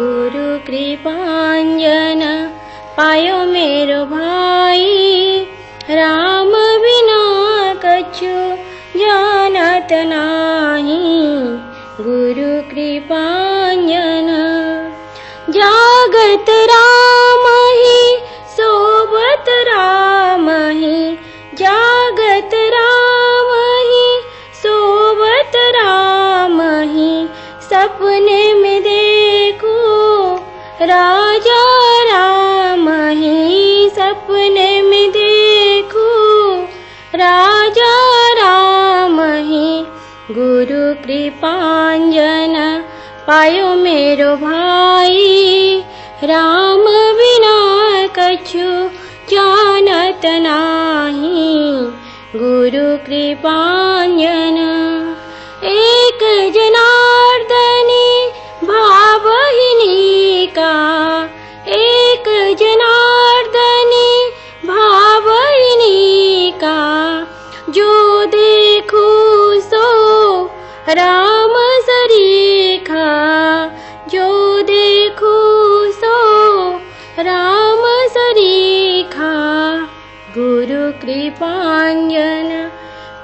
गुरु कृपांजन पायो मेरो भाई। राम बिना कछु जानत नाही। गुरु कृपांजन जागत राम राजा राम ही सपने में देखो। राजा राम ही गुरु कृपांजन पायो मेरो भाई। राम बिना कछु जानत नाही गुरु एक जनार्दनी कृपाञ्जन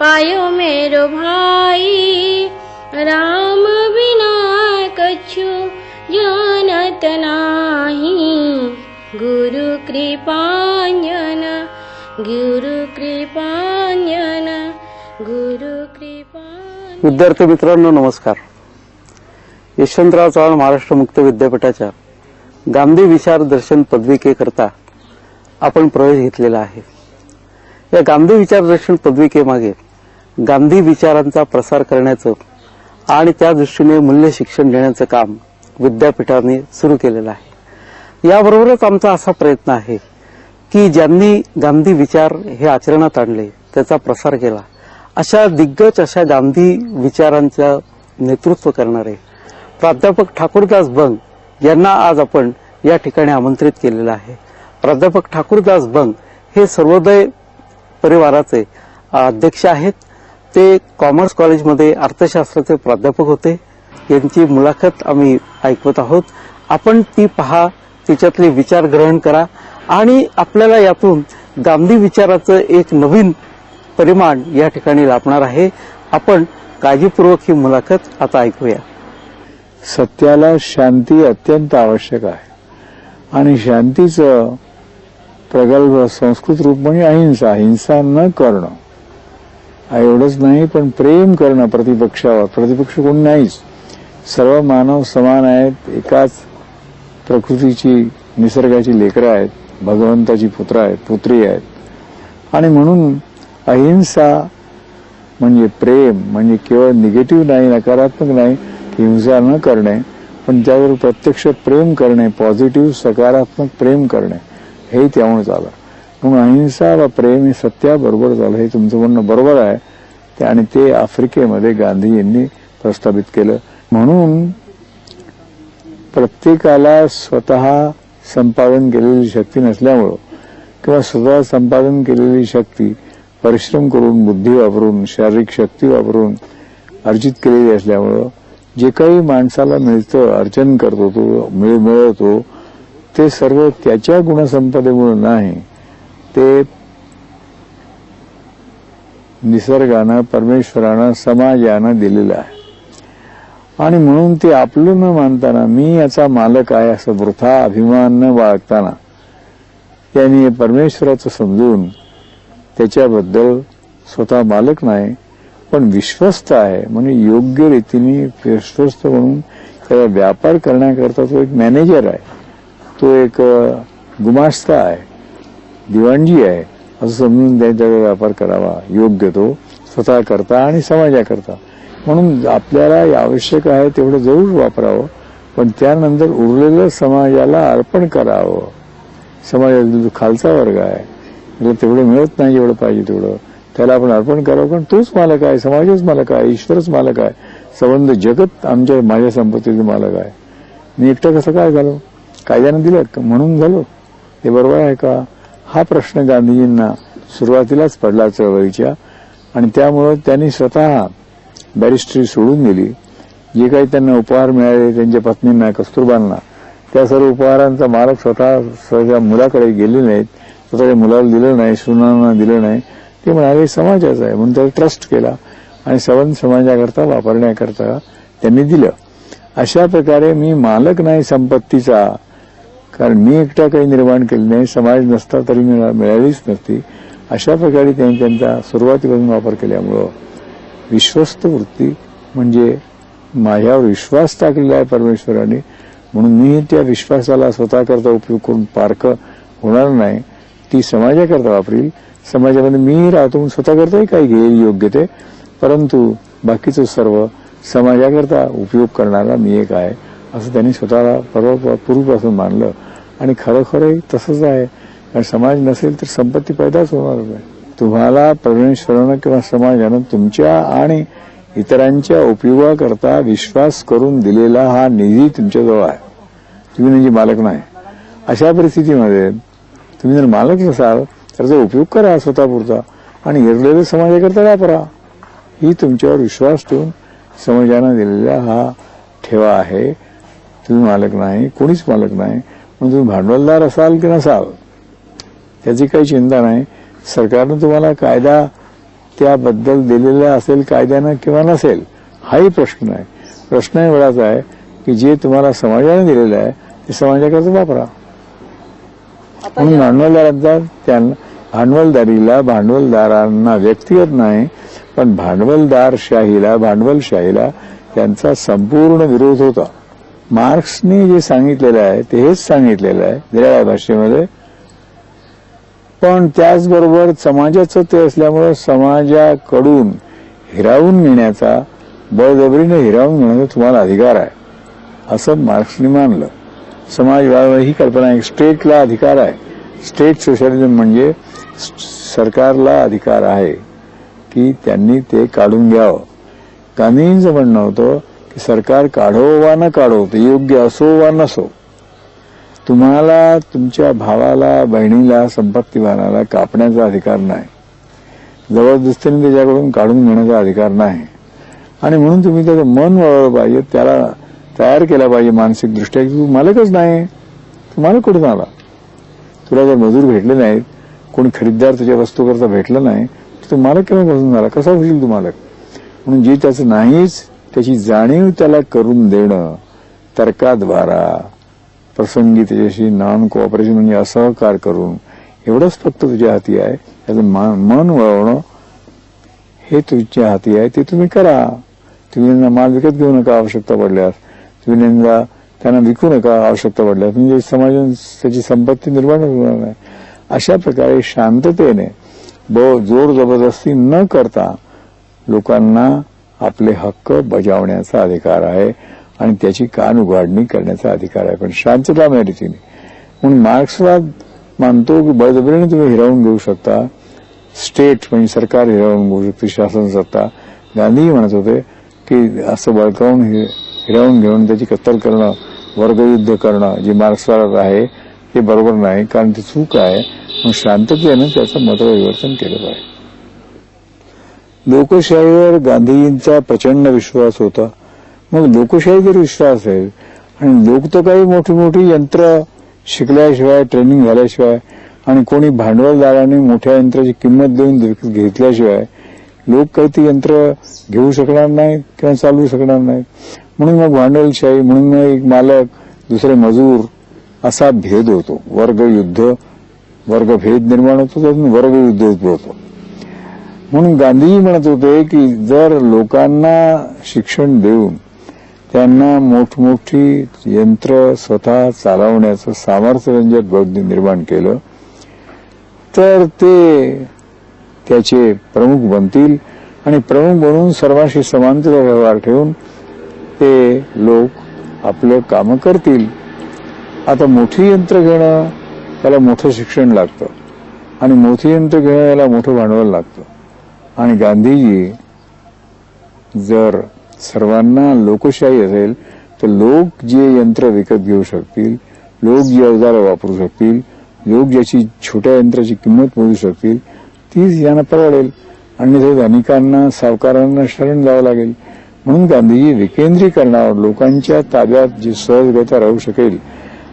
पायो मेरो भाई राम बिना कछु जानत नाही। गुरु कृपाञ्जन गुरु कृपाञ्जन गुरु कृपा विद्यार्थी मित्रांनो नमस्कार. यशवंतराव चव्हाण महाराष्ट्र मुक्त विद्यापीठाच्या गांधी विचार दर्शन पदविकेकरता आपण प्रवेश घेतलेला आहे. या गांधी विचार दर्शन पदविकेमागे गांधी विचारांचा प्रसार करण्याचं आणि त्या दृष्टीने मूल्य शिक्षण देण्याचं काम विद्यापीठाने सुरू केलेलं आहे. याबरोबरच आमचा असा प्रयत्न आहे की ज्यांनी गांधी विचार हे आचरणात आणले त्याचा प्रसार केला अशा दिग्गज अशा गांधी विचारांचं नेतृत्व करणारे प्राध्यापक ठाकूरदास बंग यांना आज आपण या ठिकाणी आमंत्रित केलेलं आहे. प्राध्यापक ठाकूरदास बंग हे सर्वोदय परिवाराचे अध्यक्ष आहेत. ते कॉमर्स कॉलेजमध्ये अर्थशास्त्राचे प्राध्यापक होते. यांची मुलाखत आम्ही ऐकवत आहोत. आपण ती पहा तिच्यातले विचार ग्रहण करा आणि आपल्याला यातून गांधी विचाराचं एक नवीन परिमाण या ठिकाणी लाभणार आहे. आपण काळजीपूर्वक ही मुलाखत आता ऐकूया. सत्याला शांती अत्यंत आवश्यक आहे. आणि शांतीचं प्रगल्भ संस्कृत रूप म्हणजे अहिंसा. हिंसा न करणं. हा एवढंच नाही पण प्रेम करणं प्रतिपक्षावर. प्रतिपक्ष कोण नाहीच. सर्व मानव समान आहेत. एकाच प्रकृतीची निसर्गाची लेकरं आहेत. भगवंताची पुत्र आहेत पुत्री आहेत. आणि म्हणून अहिंसा म्हणजे प्रेम म्हणजे केवळ निगेटिव्ह नाही नकारात्मक नाही हिंसा न करणे पण त्यावर प्रत्यक्ष प्रेम करणे पॉझिटिव्ह सकारात्मक प्रेम करणे. हे त्यामुळे झालं. म्हणून अहिंसा व प्रेम हे सत्याबरोबर झालं हे तुमचं म्हणणं बरोबर आहे. ते आणि ते आफ्रिकेमध्ये गांधी यांनी प्रस्थापित केलं. म्हणून प्रत्येकाला स्वतः संपादन केलेली शक्ती नसल्यामुळं किंवा स्वतः संपादन केलेली शक्ती परिश्रम करून बुद्धी वापरून शारीरिक शक्ती वापरून अर्जित केलेली असल्यामुळं जे काही माणसाला मिळतं अर्जन करतो तो मिळ मिळवतो ते सर्व त्याच्या गुणसंपदेमुळे नाही ते निसर्गानं परमेश्वरानं समाजानं दिलेलं आहे. आणि म्हणून ते आपलं न मानताना मी याचा मालक आहे असं वृथा अभिमान न बाळगताना त्यांनी परमेश्वराचं समजून त्याच्याबद्दल स्वतः मालक नाही पण विश्वस्त आहे. म्हणजे योग्य रीतीने विश्वस्त म्हणून त्याचा व्यापार करण्याकरता तो एक मॅनेजर आहे. तो एक गुमास्ता आहे दिवाणजी आहे असं समजून त्यांच्याकडे व्यापार करावा योग्य तो स्वतः करता आणि समाजाकरता. म्हणून आपल्याला आवश्यक आहे तेवढं जरूर वापरावं पण त्यानंतर उरलेलं समाजाला अर्पण करावं. समाजातील जो खालचा वर्ग आहे त्याला तेवढं मिळत नाही जेवढं पाहिजे तेवढं. त्याला आपण अर्पण करावं कारण तोच मालक आहे समाजच मालक आहे ईश्वरच मालक आहे. संबंध जगत आमच्या माझ्या संपत्तीचं मालक आहे. मी एकटं कसं काय झालो कायद्यानं दिलं का? म्हणून झालो. हे बरोबर आहे का? हा प्रश्न गांधीजींना सुरुवातीलाच पडला चळवळीच्या. आणि त्यामुळं त्यांनी स्वतः बॅरिस्ट्री सोडून दिली. जे काही त्यांना उपहार मिळाले त्यांच्या पत्नींना कस्तुरबांना त्या सर्व उपहारांचा मालक स्वतः स्वतःच्या मुलाकडे गेले नाहीत. स्वतःच्या मुलाला दिलं नाही सुनांना दिलं नाही. ते म्हणाले समाजाचं आहे. म्हणून त्याला ट्रस्ट केला. आणि सवन समाजाकरता वापरण्याकरता त्यांनी दिलं. अशा प्रकारे मी मालक नाही संपत्तीचा कारण मी एकटा काही निर्माण केली नाही समाज नसता तरी मिळा मिळालीच नसती. अशा प्रकारे त्यांनी त्यांचा सुरुवातीपासून वापर केल्यामुळं विश्वस्त वृत्ती म्हणजे माझ्यावर विश्वास टाकलेला आहे परमेश्वराने. म्हणून मी त्या विश्वासाला स्वतःकरता उपयोग करून पार्क होणार नाही. ती समाजाकरता वापरील. समाजामध्ये मी राहतो म्हणून स्वतःकरताही काही घेईल योग्य ते. परंतु बाकीचं सर्व समाजाकरता उपयोग करणारा मी एक आहे. असं त्यांनी स्वतःला परवा पूर्वीपासून मानलं. आणि खरोखरही तसंच आहे. कारण समाज नसेल तर संपत्ती पैदाच होणार नाही. तुम्हाला परमेश्वरानं किंवा समाजानं तुमच्या आणि इतरांच्या उपयोगाकरता विश्वास करून दिलेला हा निधी तुमच्याजवळ आहे. तुम्ही म्हणजे मालक नाही. अशा परिस्थितीमध्ये तुम्ही जर मालक नसाल तर तो उपयोग करा स्वतःपुरता. आणि इरलेलं समाजाकरता वापरा. ही तुमच्यावर विश्वास ठेवून समाजानं दिलेला हा ठेवा आहे. तुम्ही मालक नाही कोणीच मालक नाही. म्हणून तुम्ही भांडवलदार असाल की नसाल त्याची काही चिंता नाही. सरकारनं तुम्हाला कायदा त्याबद्दल दिलेला असेल कायद्यानं किंवा नसेल हाही प्रश्न आहे. प्रश्न एवढाच आहे की जे तुम्हाला समाजाने दिलेलं आहे ते समाजाकरता वापरा. म्हणून भांडवलदारांचा त्यांना भांडवलदारीला भांडवलदारांना व्यक्तिगत नाही पण भांडवलदारशाहीला भांडवलशाहीला त्यांचा संपूर्ण विरोध होता. मार्क्सने जे सांगितलेलं आहे ते हेच सांगितलेलं आहे निराळ्या भाषेमध्ये. पण त्याचबरोबर समाजाचं ते असल्यामुळं समाजाकडून हिरावून घेण्याचा बळजबरीने हिरावून घेण्याचा तुम्हाला अधिकार आहे. असं मार्क्सने मानलं. समाजवाद ही कल्पना आहे स्टेटला अधिकार आहे. स्टेट सोशलिझम म्हणजे सरकारला अधिकार आहे की त्यांनी ते काढून घ्यावं. गांधींचं म्हणणं होतं की सरकार काढो वा न काढो ते योग्य असो वा नसो तुम्हाला तुमच्या भावाला बहिणीला संपत्तीवानाला कापण्याचा अधिकार नाही. जबरदस्तीने त्याच्याकडून काढून घेण्याचा अधिकार नाही. आणि म्हणून तुम्ही त्याचं मन वळवलं पाहिजे त्याला तयार केला पाहिजे मानसिक दृष्ट्या की तू मालकच नाही तू मालक कुठून आला? तुला जर मजूर भेटले नाहीत कोणी खरीददार तुझ्या वस्तू करता भेटलं नाही तर तू मालक केव्हापासून झाला? कसा होईल तू मालक? म्हणून जे त्याचं नाहीच त्याची जाणीव त्याला करून देणं तर्काद्वारा प्रसंगी त्याच्याशी नॉन कोऑपरेशन म्हणजे असहकार करून एवढंच फक्त तुझ्या हाती आहे. त्याचं मन वळवणं हे तुमच्या हाती आहे. ते तुम्ही करा. तुम्ही त्यांना माल विकत घेऊ नका आवश्यकता पडल्यास. तुम्ही त्यांना त्यांना विकू नका आवश्यकता पडल्यास. म्हणजे समाजात त्याची संपत्ती निर्माण होणार नाही. अशा प्रकारे शांततेने ब जोर जबरदस्ती न करता लोकांना आपले हक्क बजावण्याचा अधिकार आहे आणि त्याची कान उघाडणी करण्याचा अधिकार आहे. पण शांततामय तिने. म्हणून मार्क्सवाद मानतो की बळजबरीने तुम्ही हिरावून घेऊ शकता. स्टेट म्हणजे सरकार हिरावून घेऊ शकते शासन सत्ता. गांधीही म्हणत होते की असं बळकावून हि- हिरावून घेऊन त्याची कत्तल करणं वर्गयुद्ध करणं जे मार्क्सवाद आहे ते बरोबर नाही कारण ती चूक आहे. मग शांततेनं त्याचं मतपरिवर्तन केलं पाहिजे. लोकशाहीवर गांधीजींचा प्रचंड विश्वास होता. मग लोकशाही जर विश्वास असेल आणि लोक तर काही मोठी मोठी यंत्र शिकल्याशिवाय ट्रेनिंग झाल्याशिवाय आणि कोणी भांडवलदाराने मोठ्या यंत्राची किंमत देऊन घेतल्याशिवाय लोक काही ती यंत्र घेऊ शकणार नाहीत किंवा चालवू शकणार नाहीत. म्हणून मग भांडवलशाही म्हणून मग एक मालक दुसरे मजूर असा भेद होतो. वर्गयुद्ध वर्गभेद निर्माण होतो त्यातून वर्गयुद्ध उद्भवतो. म्हणून गांधीजी म्हणत होते की जर लोकांना शिक्षण देऊन त्यांना मोठमोठी यंत्र स्वतः चालवण्याचं सामर्थ्य बौद्ध निर्माण केलं तर ते त्याचे प्रमुख बनतील आणि प्रमुख बनून सर्वांशी समांतर व्यवहार ठेवून ते लोक आपलं कामं करतील. आता मोठी यंत्र घेणं त्याला मोठं शिक्षण लागतं आणि मोठी यंत्र घेणं याला मोठं भांडवल लागतं. आणि गांधीजी जर सर्वांना लोकशाही असेल तर लोक जे यंत्र विकत घेऊ शकतील लोक जी अवजारं वापरू शकतील लोक ज्याची छोट्या यंत्राची किंमत मोजू शकतील तीच यांना परवडेल. आणि ते धनिकांना सावकारांना शरण जावं लागेल. म्हणून गांधीजी विकेंद्रीकरणावर लोकांच्या ताब्यात जी सहजगता राहू शकेल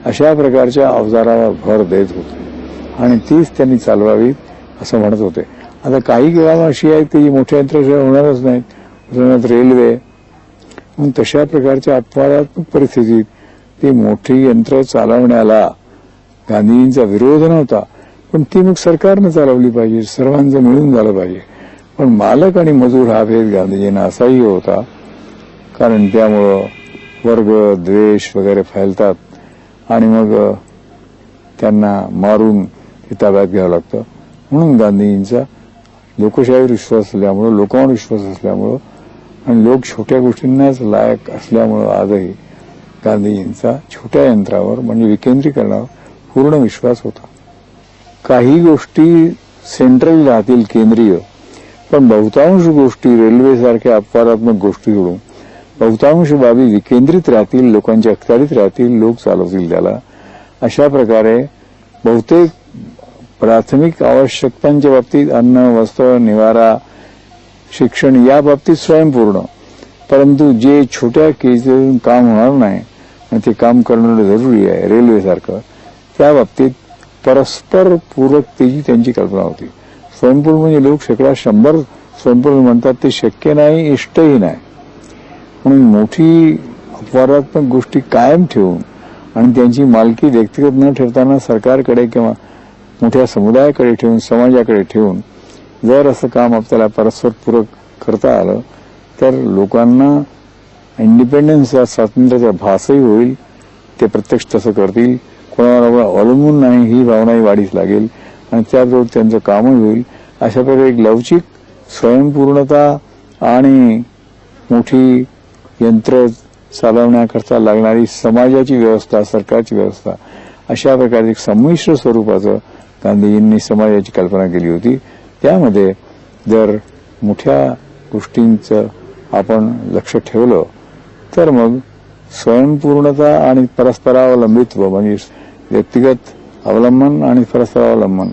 अशा प्रकारच्या अवजारावर भर देत होते. आणि तीच त्यांनी चालवावी असं म्हणत होते. आता काही गावं अशी आहेत की मोठ्या यंत्राशिवाय होणारच नाहीत. उदाहरणार्थ रेल्वे. मग तशा प्रकारच्या अपवादात्मक परिस्थितीत ती मोठी यंत्र चालवण्याला गांधीजींचा विरोध नव्हता. पण ती मग सरकारनं चालवली पाहिजे सर्वांचं मिळून झालं पाहिजे. पण मालक आणि मजूर हा भेद गांधीजींना असाही होता. कारण त्यामुळं वर्ग द्वेष वगैरे फैलतात. आणि मग त्यांना मारून ताब्यात घ्यावं लागतं. म्हणून गांधीजींचा लोकशाहीवर विश्वास असल्यामुळं लोकांवर विश्वास असल्यामुळं आणि लोक छोट्या गोष्टींनाच लायक असल्यामुळं आजही गांधीजींचा छोट्या यंत्रावर म्हणजे विकेंद्रीकरणावर पूर्ण विश्वास होता. काही गोष्टी सेंट्रल राहतील केंद्रीय पण बहुतांश गोष्टी रेल्वेसारख्या अपवादात्मक गोष्टी सोडून बहुतांश बाबी विकेंद्रित राहतील लोकांच्या अखत्यारीत राहतील लोक चालवतील त्याला. अशा प्रकारे बहुतेक प्राथमिक आवश्यकतांच्या बाबतीत अन्न वस्त्र निवारा शिक्षण या बाबतीत स्वयंपूर्ण. परंतु जे छोट्या केजीतून काम होणार नाही आणि ते काम करणं जरुरी आहे रेल्वेसारखं त्या बाबतीत परस्पर पूरकतेची त्यांची कल्पना होती. स्वयंपूर्ण म्हणजे लोक शेकडा शंभर स्वयंपूर्ण म्हणतात ते शक्य नाही इष्टही नाही. म्हणून मोठी अपवादात्मक गोष्टी कायम ठेवून आणि त्यांची मालकी व्यक्तिगत न ठेवताना सरकारकडे किंवा मोठ्या समुदायाकडे ठेवून समाजाकडे ठेवून जर असं काम आपल्याला परस्पर पूरक करता आलं तर लोकांना इंडिपेंडन्स या स्वातंत्र्याचा भासही होईल ते प्रत्यक्ष तसं करतील. कोणावर अवलंबून नाही ही भावनाही वाढीस लागेल आणि त्याबरोबर त्यांचं कामही होईल. अशा प्रकारे एक लवचिक स्वयंपूर्णता आणि मोठी यंत्र चालवण्याकरता लागणारी समाजाची व्यवस्था सरकारची व्यवस्था अशा प्रकारे एक संमिश्र स्वरूपाचं गांधीजींनी समाजाची कल्पना केली होती. त्यामध्ये जर मोठ्या गोष्टींचं आपण लक्ष ठेवलं तर मग स्वयंपूर्णता आणि परस्परावलंबित्व म्हणजे व्यक्तिगत अवलंबन आणि परस्परावलंबन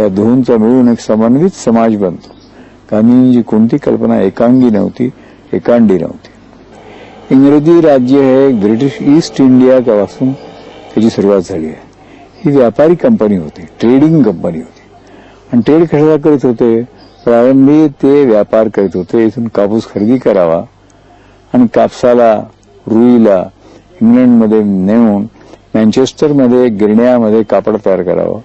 या दोनचा मिळून एक समन्वित समाज बनतो. गांधीजींची कोणती कल्पना एकांगी नव्हती एकांडी नव्हती. इंग्रजी राज्य हे ब्रिटिश ईस्ट इंडिया पासून त्याची सुरुवात झाली आहे. ही व्यापारी कंपनी होती ट्रेडिंग कंपनी होती. आणि ट्रेड कशाला करीत होते? प्रारंभी ते व्यापार करीत होते इथून कापूस खरेदी करावा. आणि कापसाला रुईला इंग्लंडमध्ये नेऊन मँचेस्टरमध्ये गिरण्यामध्ये कापड तयार करावं.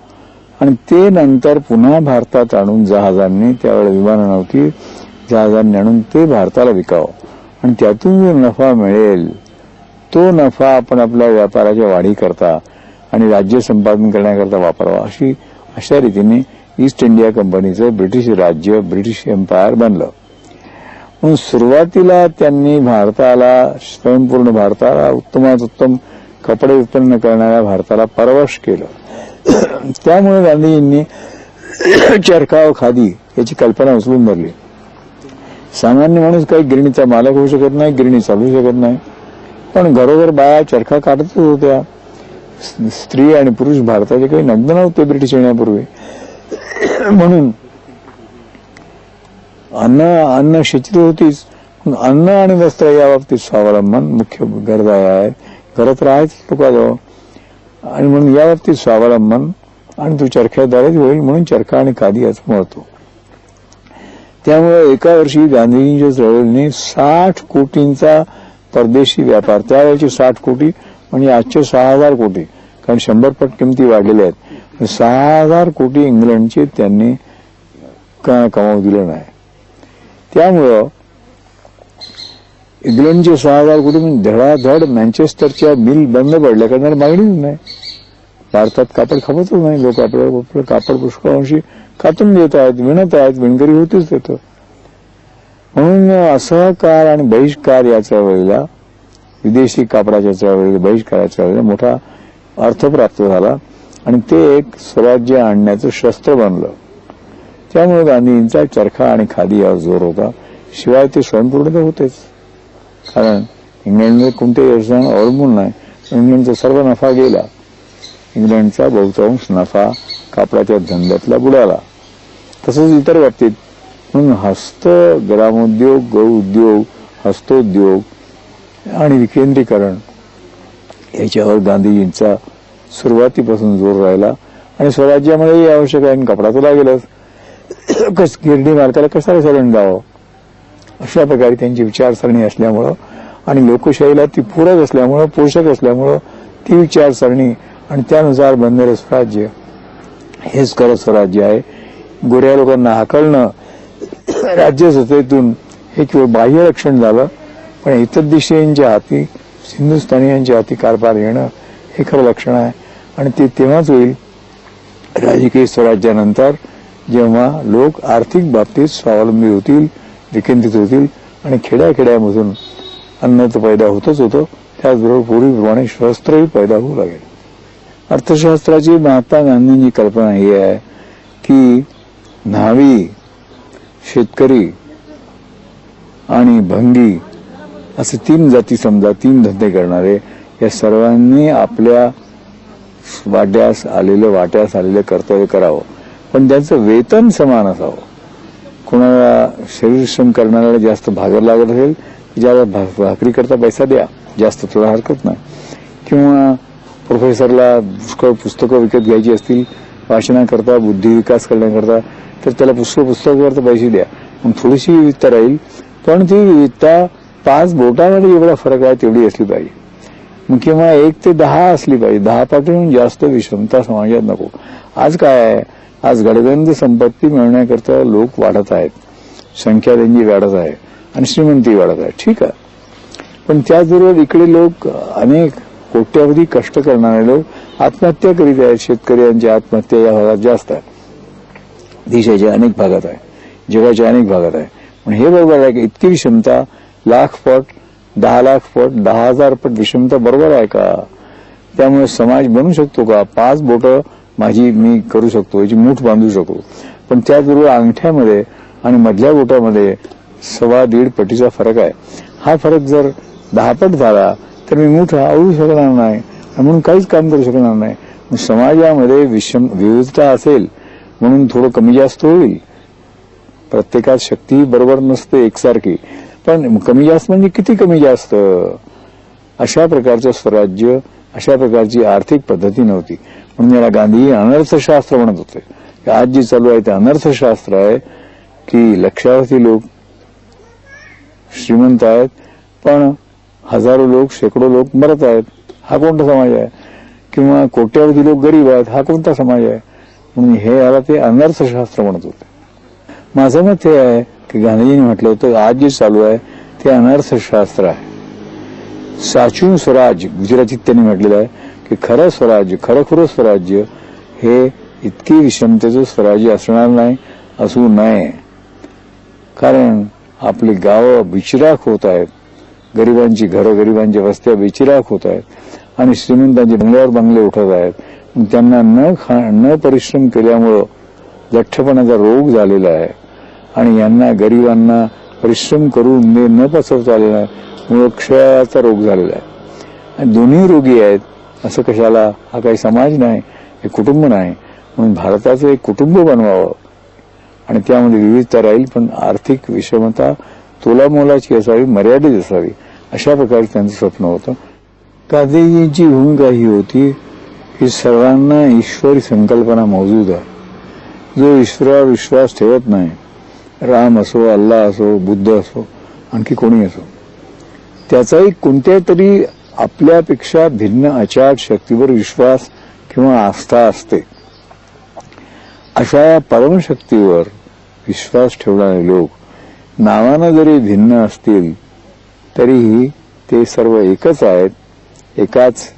आणि ते नंतर पुन्हा भारतात आणून जहाजांनी त्यावेळेला विमानं नव्हती जहाजांनी आणून ते भारताला विकावं. आणि त्यातून जो नफा मिळेल तो नफा आपण आपल्या व्यापाराच्या वाढीकरता आणि राज्य संपादन करण्याकरता वापरावा. अशी अशा रीतीने ईस्ट इंडिया कंपनीचं ब्रिटिश राज्य ब्रिटिश एम्पायर बनलं. म्हणून सुरुवातीला त्यांनी भारताला स्वयंपूर्ण भारताला उत्तमात उत्तम कपडे उत्पन्न करणाऱ्या भारताला परवश केलं. त्यामुळे गांधीजींनी चरखा व खादी याची कल्पना उचलून धरली. सामान्य माणूस काही गिरणीचा मालक होऊ शकत नाही गिरणी चालवू शकत नाही. पण घरोघर बाया चरखा काढतच होत्या. स्त्री आणि पुरुष भारताचे काही नग्न नव्हते ब्रिटिश येण्यापूर्वी. म्हणून अन्न अन्न शिचित होतीच. अन्न आणि वस्त्र या बाबतीत स्वावलंबन मुख्य गरजा आहे. करत राहायच लोकांजवळ. आणि म्हणून या बाबतीत स्वावलंबन आणि तो चरख्याद्वारेच होईल म्हणून चरखा आणि कादी याचं मळतो त्यामुळे एका वर्षी गांधीजींच्या चळवळीने साठ कोटींचा परदेशी व्यापार त्यावेळेची साठ कोटी आणि आजचे सहा हजार कोटी. कारण शंभर पट किमती वाढलेल्या आहेत. सहा हजार कोटी इंग्लंडचे त्यांनी कमावून कमावू दिलं नाही. त्यामुळं इंग्लंडचे सहा हजार कोटी म्हणजे धडाधड मँचेस्टरच्या मिल बंद पडल्या कारण मागणीच नाही. भारतात कापड खपतच नाही. लोक आपल्याला आपलं कापड पुष्कळ अंशी कातून देत आहेत विणत आहेत विणकरी होतीच देतो म्हणून असा आणि बहिष्कार याच्या वेळेला विदेशी कापडाच्या चळवळीत बहिष्काराच्या चळवळीला मोठा अर्थ प्राप्त झाला आणि ते एक स्वराज्य आणण्याचं शस्त्र बनलं. त्यामुळे गांधींचा चरखा आणि खादी यावर जोर होता. शिवाय ते स्वयंपूर्ण तर होतेच. कारण इंग्लंडमध्ये कोणत्याही योजना अवलंबून नाही. इंग्लंडचा सर्व नफा गेला. इंग्लंडचा बहुतांश नफा कापडाच्या धंद्यातला बुडाला. तसंच इतर बाबतीत म्हणून हस्त ग्रामोद्योग गौ उद्योग हस्तोद्योग आणि विकेंद्रीकरण. याच्यावर गांधीजींचा सुरुवातीपासून जोर राहिला. आणि स्वराज्यामध्येही आवश्यक आहे आणि कपडा तर लागेलच. कस गिरणी मालकाला कशाला सरण जावं? अशा प्रकारे त्यांची विचारसरणी असल्यामुळं आणि लोकशाहीला ती पूरक असल्यामुळं पोषक असल्यामुळं ती विचारसरणी आणि त्यानुसार बनणारं स्वराज्य. हेच खरं स्वराज्य आहे. गोऱ्या लोकांना हाकलणं राज्यसत्तेतून हे केवळ बाह्य रक्षण झालं. पण इतर दिशेंच्या हाती हिंदुस्थानियांच्या हाती कारभार येणं हे खरं लक्षण आहे. आणि ते तेव्हाच होईल राजकीय स्वराज्यानंतर जेव्हा लोक आर्थिक बाबतीत स्वावलंबी होतील विकेंद्रित होतील आणि खेड्याखेड्यामधून अन्न तर पैदा होतच होतं त्याचबरोबर पूर्वीप्रमाणे शस्त्रही पैदा होऊ लागेल. अर्थशास्त्राची महात्मा गांधींची कल्पना ही आहे की न्हावी शेतकरी आणि भंगी असे तीन जाती समजा तीन धंदे करणारे या सर्वांनी आपल्या वाट्यास आलेलं वाट्यास आलेलं कर्तव्य करावं. पण त्यांचं वेतन समान असावं कोणाला शरीरश्रम करणाऱ्याला जास्त भागर लागत असेल ज्याला भा- पैसा द्या जास्त तुला हरकत नाही. किंवा प्रोफेसरला पुष्कळ पुस्तकं विकत घ्यायची असतील वाचनाकरता बुद्धिविकास करण्याकरता तर त्याला पुष्कळ पुस्तकाकरता पैसे द्या. मग थोडीशी विविधता राहील पण ती विविधता पाच बोटामध्ये एवढा फरक आहे तेवढी असली पाहिजे. किंवा एक ते दहा असली पाहिजे. दहा पातळीहून जास्त विषमता समाजात नको. आज काय आहे? आज गडगंज संपत्ती मिळवण्याकरता लोक वाढत आहेत. संख्या त्यांची वाढत आहे. आणि श्रीमंती वाढत आहे ठीक आहे. पण त्याचबरोबर इकडे लोक अनेक कोट्यावधी कष्ट करणारे लोक आत्महत्या करीत आहेत. शेतकऱ्यांची आत्महत्या या भागात जास्त आहे. देशाच्या अनेक भागात आहे. जगाच्या अनेक भागात आहे. पण हे बरोबर आहे की इतकी विषमता लाख पट दहा लाख पट दहा हजार पट विषमता बरोबर आहे का? त्यामुळे समाज बनू शकतो का? पाच बोट माझी मी करू शकतो याची मूठ बांधू शकतो. पण त्याचबरोबर अंगठ्यामध्ये आणि मधल्या बोटामध्ये सव्वा दीड पटीचा फरक आहे. हा फरक जर दहा पट झाला तर मी मूठ आवडू शकणार नाही म्हणून काहीच काम करू शकणार नाही. समाजामध्ये विषम विविधता असेल म्हणून थोडं कमी जास्त होईल. प्रत्येकात शक्ती बरोबर नसते एकसारखी. पण कमी जास्त म्हणजे किती कमी जास्त? अशा प्रकारचं स्वराज्य अशा प्रकारची आर्थिक पद्धती नव्हती. म्हणून याला गांधी अनर्थशास्त्र म्हणत होते. की आज जे चालू आहे ते अनर्थशास्त्र आहे की लक्षावधी लोक श्रीमंत आहेत पण हजारो लोक शेकडो लोक मरत आहेत. हा कोणता समाज आहे? किंवा कोट्यावधी लोक गरीब आहेत हा कोणता समाज आहे? म्हणून हे याला ते अनर्थशास्त्र म्हणत होते. माझं मत हे आहे गांधीजींनी म्हटलं होतं आज जे चालू आहे ते अनर्थशास्त्र आहे. साचून स्वराज गुजरातीत त्यांनी म्हटलेलं आहे की खरं स्वराज्य खरंखुरं स्वराज्य हे इतकी विषमतेचं स्वराज्य असणार नाही असू नये. कारण आपली गावं बिचिराख होत आहेत गरिबांची घरं गरिबांच्या वस्त्या बिचिराख होत आहेत आणि श्रीमंतांचे बंगल्यावर बंगले उठत आहेत. त्यांना न खा न परिश्रम केल्यामुळं लठ्ठपणाचा रोग झालेला आहे. आणि यांना गरिबांना परिश्रम करून ते न पसरता आलेला आहे. मुळे क्षयाचा रोग झालेला आहे. आणि दोन्ही रोगी आहेत असं कशाला? हा काही समाज नाही हे कुटुंब नाही. म्हणून भारताचं एक कुटुंब बनवावं. आणि त्यामध्ये विविधता राहील पण आर्थिक विषमता तोलामोलाची असावी मर्यादित असावी अशा प्रकारे त्यांचं स्वप्न होतं. गांधीजींची भूमिका ही होती की सर्वांना ईश्वरी संकल्पना मौजूद आहे. जो ईश्वरावर विश्वास ठेवत नाही राम असो अल्ला असो बुद्ध असो आणखी कोणी असो. त्याचाही कोणत्या तरी आपल्यापेक्षा भिन्न अचाट शक्तीवर विश्वास किंवा आस्था असते. अशा या परमशक्तीवर विश्वास ठेवणारे लोक नावानं जरी भिन्न असतील तरीही ते सर्व एकच आहेत एकाच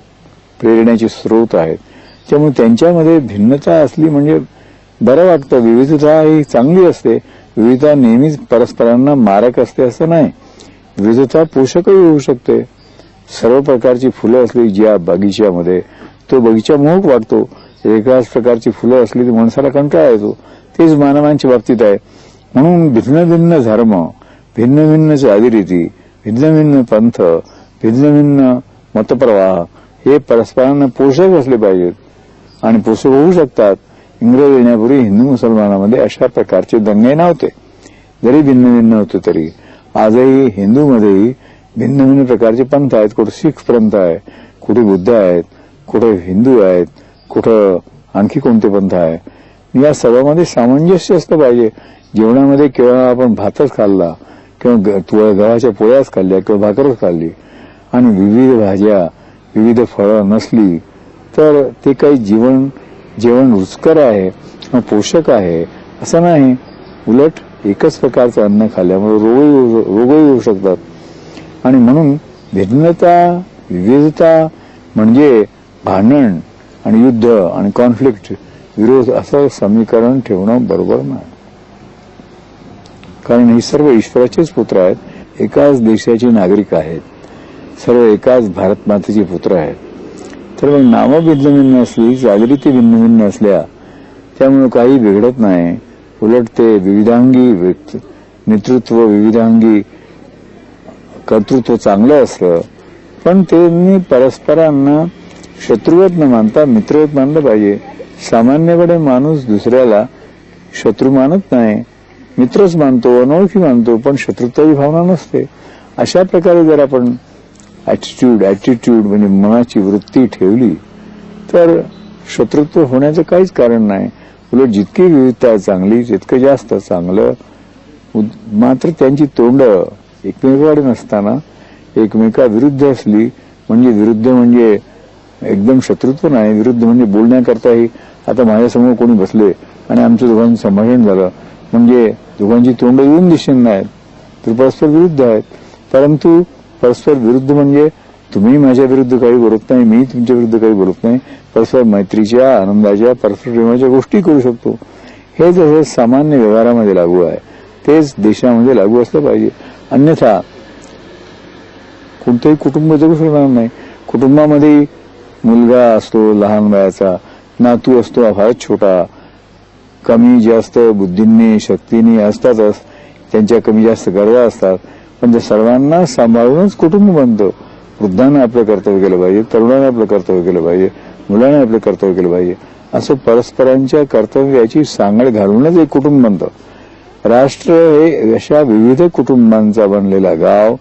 प्रेरणेचे स्रोत आहेत. त्यामुळे त्यांच्यामध्ये भिन्नता असली म्हणजे बरं वाटतं. विविधता ही चांगली असते. विविधता नेहमीच परस्परांना मारक असते असं नाही. विविधता पोषकही होऊ शकते. सर्व प्रकारची फुलं असली ज्या बगीच्यामध्ये तो बगीचा मोहक वाटतो एकाच प्रकारची फुलं असली तर माणसाला कंटाळा येतो. तेच मानवांच्या बाबतीत आहे. म्हणून भिन्न भिन्न धर्म भिन्न भिन्न चालीरीती भिन्न भिन्न पंथ भिन्न भिन्न मतप्रवाह हे परस्परांना पोषक असले पाहिजेत. आणि पोषक होऊ शकतात. इंग्रज येण्यापूर्वी हिंदू मुसलमानामध्ये अशा प्रकारचे दंगे नव्हते. जरी भिन्न भिन्न होते तरी. आजही हिंदूमध्येही भिन्न भिन्न प्रकारचे पंथ आहेत. कुठे शीख पंथ आहे कुठे बुद्ध आहेत कुठं हिंदू आहेत कुठं आणखी कोणते पंथ आहे. या सर्वांमध्ये सामंजस्य असलं पाहिजे. जेवणामध्ये केवळ आपण भातच खाल्ला किंवा ग- तुळ- गव्हाच्या पोळ्याच खाल्ल्या किंवा भाकरच खाल्ली आणि विविध भाज्या विविध फळं नसली तर ते काही जीवन जेवण रुचकर आहे किंवा पोषक आहे असं नाही. उलट एकच प्रकारचं अन्न खाल्ल्यामुळे रोगही रोगही होऊ शकतात. आणि म्हणून भिन्नता विविधता म्हणजे भांडण आणि युद्ध आणि कॉन्फ्लिक्ट विरोध असं समीकरण ठेवणं बरोबर नाही. कारण ही सर्व ईश्वराचेच पुत्र आहेत. एकाच देशाचे नागरिक आहेत. सर्व एकाच भारत मातेचे पुत्र आहेत. तर मग नावं भिन्न भिन्न असली जागृती भिन्न भिन्न असल्या त्यामुळे काही बिघडत नाही. उलट ते विविधांगी नेतृत्व विविधांगी कर्तृत्व चांगलं असलं पण त्यांनी परस्परांना शत्रुवत न मानता मित्रवत मानलं पाहिजे. सामान्यपणे माणूस दुसऱ्याला शत्रू मानत नाही. मित्रच मानतो अनोळखी मानतो पण शत्रुत्वाची भावना नसते. अशा प्रकारे जर आपण ऍटिट्यूड ऍटिट्यूड म्हणजे मनाची वृत्ती ठेवली तर शत्रुत्व होण्याचं काहीच कारण नाही. उलट जितकी विविधता चांगली तितकं जास्त चांगलं मात्र त्यांची तोंड एकमेकाकडे नसताना एकमेकाविरुद्ध असली म्हणजे विरुद्ध म्हणजे एकदम शत्रुत्व नाही विरुद्ध म्हणजे बोलण्याकरताही आता माझ्यासमोर कोणी बसले आणि आमचं दोघांचं संभाषण झालं म्हणजे दोघांची तोंड येऊन दिसून नाहीत तर परस्पर विरुद्ध आहेत. परंतु परस्पर विरुद्ध म्हणजे तुम्ही माझ्या विरुद्ध काही बोलत नाही मी तुमच्या विरुद्ध काही बोलत नाही. परस्पर मैत्रीच्या आनंदाच्या परस्पर प्रेमाच्या गोष्टी करू शकतो. हे जसं सामान्य व्यवहारामध्ये लागू आहे तेच देशामध्ये लागू असलं पाहिजे. अन्यथा कोणतंही कुटुंब जगू शकणार नाही. कुटुंबामध्ये मुलगा असतो लहान वयाचा नातू असतो फारच छोटा. कमी जास्त बुद्धींनी शक्तीने असतातच. त्यांच्या कमी जास्त गरजा असतात. पण त्या सर्वांना सांभाळूनच कुटुंब बनतं. वृद्धांना आपलं कर्तव्य केलं पाहिजे तरुणाने आपलं कर्तव्य केलं पाहिजे मुलांना आपलं कर्तव्य केलं पाहिजे. असं परस्परांच्या कर्तव्याची सांगड घालूनच एक कुटुंब बनतं. राष्ट्र हे अशा विविध कुटुंबांचा बनलेला गाव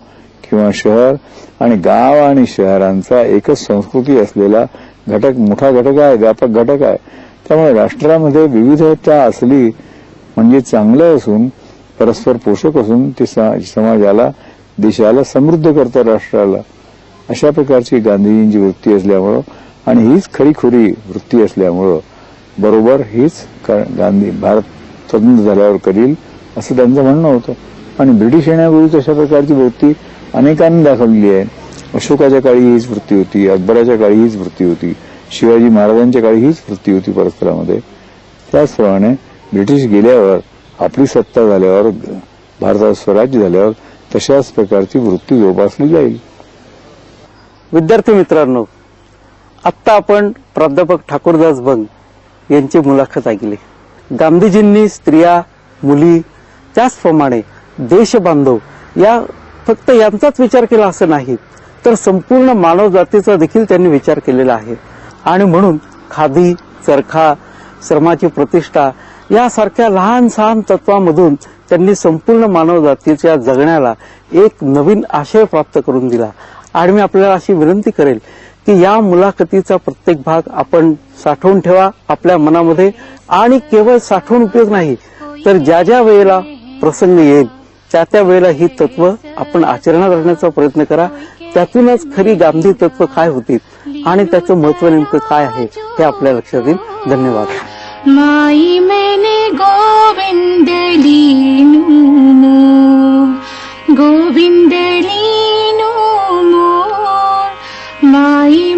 किंवा शहर आणि गाव आणि शहरांचा एकच संस्कृती असलेला घटक मोठा घटक आहे व्यापक घटक आहे. त्यामुळे राष्ट्रामध्ये विविधता असली म्हणजे चांगलं असून परस्पर पोषक असून ते समाजाला देशाला समृद्ध करतं राष्ट्राला. अशा प्रकारची गांधीजींची वृत्ती असल्यामुळं आणि हीच खरीखुरी वृत्ती असल्यामुळं बरोबर हीच गांधी भारत स्वतंत्र झाल्यावर करील असं त्यांचं म्हणणं होतं. आणि ब्रिटिश येण्यापूर्वीच अशा प्रकारची वृत्ती अनेकांनी दाखवलेली आहे. अशोकाच्या काळी हीच वृत्ती होती अकबराच्या काळी हीच वृत्ती होती शिवाजी महाराजांच्या काळी हीच वृत्ती होती परस्परामध्ये. त्याचप्रमाणे ब्रिटिश गेल्यावर आपली सत्ता झाल्यावर भारतात स्वराज्य झाल्यावर तशाच प्रकारची वृत्ती जोपासली जाईल. विद्यार्थी मित्रांनो आत्ता आपण प्राध्यापक ठाकूरदास बंग यांची मुलाखत ऐकली. गांधीजींनी स्त्रिया मुली त्याचप्रमाणे देशबांधव या फक्त यांचाच विचार केला असं नाही तर संपूर्ण मानव जातीचा देखील त्यांनी विचार केलेला आहे. आणि म्हणून खादी चरखा श्रमाची प्रतिष्ठा यासारख्या लहान सहान तत्वामधून त्यांनी संपूर्ण मानव जातीच्या जगण्याला एक नवीन आशय प्राप्त करून दिला. आणि मी आपल्याला अशी विनंती करेल की या मुलाखतीचा प्रत्येक भाग आपण साठवून ठेवा आपल्या मनामध्ये आणि केवळ साठवून उपयोग नाही तर ज्या ज्या वेळेला प्रसंग येईल त्या त्या वेळेला ही तत्व आपण आचरणात आणण्याचा प्रयत्न करा. त्यातूनच खरी गांधी तत्व काय होतील आणि त्याचं महत्त्व नेमकं काय आहे हे आपल्या लक्षात येईल. धन्यवाद. माई मैंने गोविंद लीनू मोर गोविंद लीनू मोर माई